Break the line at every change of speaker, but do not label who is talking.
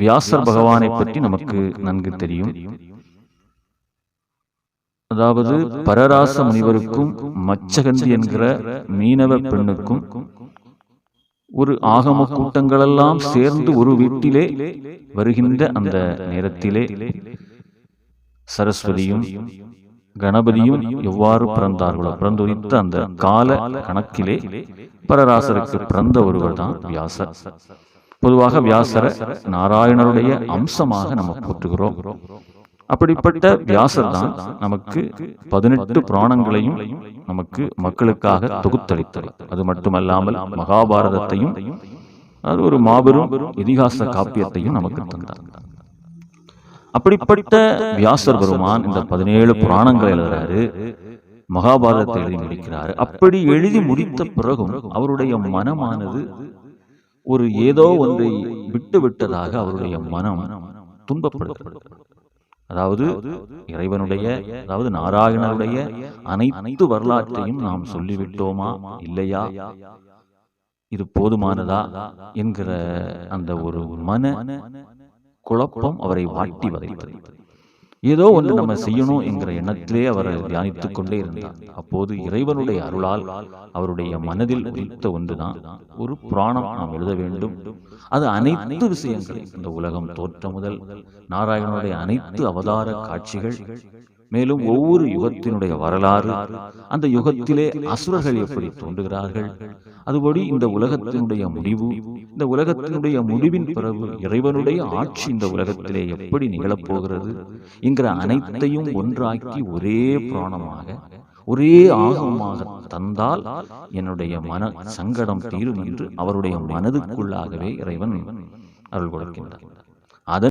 வியாசர் பகவானை பற்றி நமக்கு நன்கு தெரியும். அதாவது பரராச முனிவருக்கும் மச்சகந்தி என்கிற மீனவ பெண்ணுக்கும் ஒரு ஆகம கூட்டங்களெல்லாம் சேர்ந்து ஒரு வீட்டிலே வருகின்ற அந்த நேரத்திலே சரஸ்வதியும் கணபதியும் எவ்வாறு பிறந்தார்களோ பிறந்துரித்த அந்த கால கணக்கிலே பரராசருக்கு பிறந்த ஒருவர் தான் வியாசர். பொதுவாக வியாசர நாராயணருடைய அம்சமாக நம்ம போற்றுகிறோம். அப்படிப்பட்ட வியாசர் தான் நமக்கு பதினெட்டு புராணங்களையும் நமக்கு மக்களுக்காக தொகுத்தளித்தது. அது மட்டுமல்லாமல் மகாபாரதத்தையும் அது ஒரு மாபெரும் இதிகாச காப்பியத்தையும் நமக்கு தந்தார். அப்படிப்பட்ட வியாசர் பெருமான் இந்த பதினேழு புராணங்களை எழுதுறாரு மகாபாரதத்தை எழுதி முடிக்கிறாரு. அப்படி எழுதி முடித்த பிறகும் அவருடைய மனமானது ஒரு ஏதோ ஒன்றை விட்டு விட்டதாக அவருடைய மனம் துன்பப்படுத்தப்படுகிறது. அதாவது இறைவனுடைய அதாவது நாராயணனுடைய அனைத்து வரலாற்றையும் நாம் சொல்லிவிட்டோமா? இல்லையா? இது போதுமானதா? என்கிற அந்த ஒரு மன குழப்பம் அவரை வாட்டி வதைத்தது. ஏதோ ஒன்று நம்ம செய்யணும் என்கிற எண்ணத்திலே அவர் தியானித்துக் கொண்டே இருந்தார். அப்போது இறைவனுடைய அருளால் அவருடைய மனதில் உதித்த ஒன்றுதான் ஒரு புராணம் நாம் எழுத வேண்டும். அது அனைத்து விஷயங்களை. இந்த உலகம் தோற்ற முதல் நாராயணனுடைய அனைத்து அவதார காட்சிகள் மேலும் ஒவ்வொரு யுகத்தினுடைய வரலாறு அந்த யுகத்திலே அசுரர்கள் எப்படி தோன்றுகிறார்கள்? அதுபடி இந்த உலகத்தினுடைய முடிவு இந்த உலகத்தினுடைய முடிவின் பிறகு இறைவனுடைய ஆட்சி இந்த உலகத்திலே எப்படி நிகழப்போகிறது என்கிற அனைத்தையும் ஒன்றாக்கி ஒரே புராணமாக ஒரே ஆகமாக தந்தால் என்னுடைய மன சங்கடம் தீரும் என்று அவருடைய மனதுக்குள்ளாகவே இறைவன் அருள் கொடுக்கின்றார். அதன்